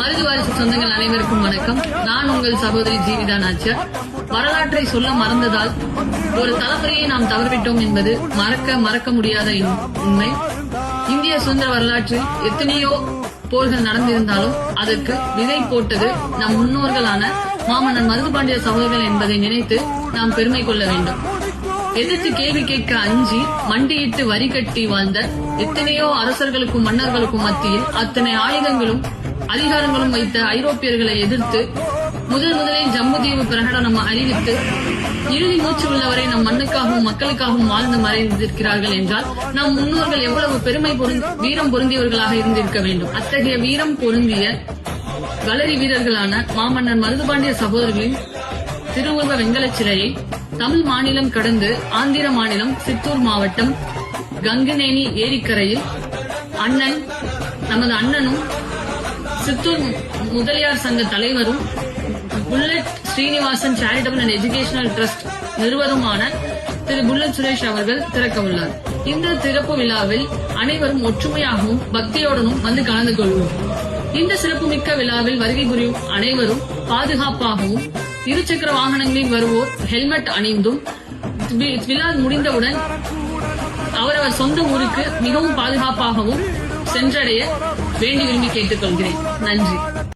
மருது வாரிசு சொந்தங்கள் அனைவருக்கும் வணக்கம். நான் உங்கள் சகோதரி ஜீவிதா நாச்சியார். வரலாற்றை சொல்ல மறந்ததால் ஒரு தலைமுறையை நாம் தவறிவிட்டோம் என்பது மறக்க மறக்க முடியாத உண்மை. இந்திய சுதந்திர வரலாற்றில் எத்தனையோ போர்கள் நடந்திருந்தாலும் அதற்கு விதை போட்டது நம் முன்னோர்களான மாமன்னன் மருதுபாண்டிய சகோதரர்கள் என்பதை நினைத்து நாம் பெருமை கொள்ள வேண்டும். எதிர்த்து கேள்வி கேட்க அஞ்சி மண்டியிட்டு வரி கட்டி வாழ்ந்த எத்தனையோ அரசர்களுக்கும் மன்னர்களுக்கும் மத்தியில் அத்தனை ஆயுதங்களும் அதிகாரங்களும் வைத்த ஐரோப்பியர்களை எதிர்த்து முதல் முதலில் ஜம்முதீவு பிரகடனம் அறிவித்து இறுதி மூச்சு உள்ளவரை நம் மண்ணுக்காகவும் மக்களுக்காகவும் வாழ்ந்து மறைந்திருக்கிறார்கள் என்றால் நம் முன்னோர்கள் எவ்வளவு பெருமை வீரம் பொருந்தியவர்களாக இருந்திருக்க வேண்டும். அத்தகைய வீரம் பொருந்திய களரி வீரர்களான மாமன்னர் மருதுபாண்டிய சகோதரர்களின் திருவுருவ வெங்கலச் சிலையை தமிழ் மாநிலம் கடந்து ஆந்திர மாநிலம் சித்தூர் மாவட்டம் கங்கநேனி ஏரிக்கரையில் அண்ணன் நமது அண்ணனும் சித்தூர் முதலியார் சங்க தலைவரும் bullet Srinivasan charitable and educational trust நிறுவருமான திரு புல்லட் சுரேஷ் அவர்கள் திறக்க உள்ளார். இந்த திறப்பு விழாவில் அனைவரும் ஒற்றுமையாகவும் பக்தியோடனும் வந்து கலந்து கொள்வோம். இந்த சிறப்புமிக்க விழாவில் வருகை புரியும் அனைவரும் பாதுகாப்பாகவும் இருசக்கர வாகனங்களில் வருவோர் ஹெல்மெட் அணிந்தும் விழா முடிந்தவுடன் அவரவர் சொந்த ஊருக்கு மிகவும் பாதுகாப்பாகவும் சென்றடைய வேண்டி விரும்பி கேட்டுக்கொள்கிறேன். நன்றி.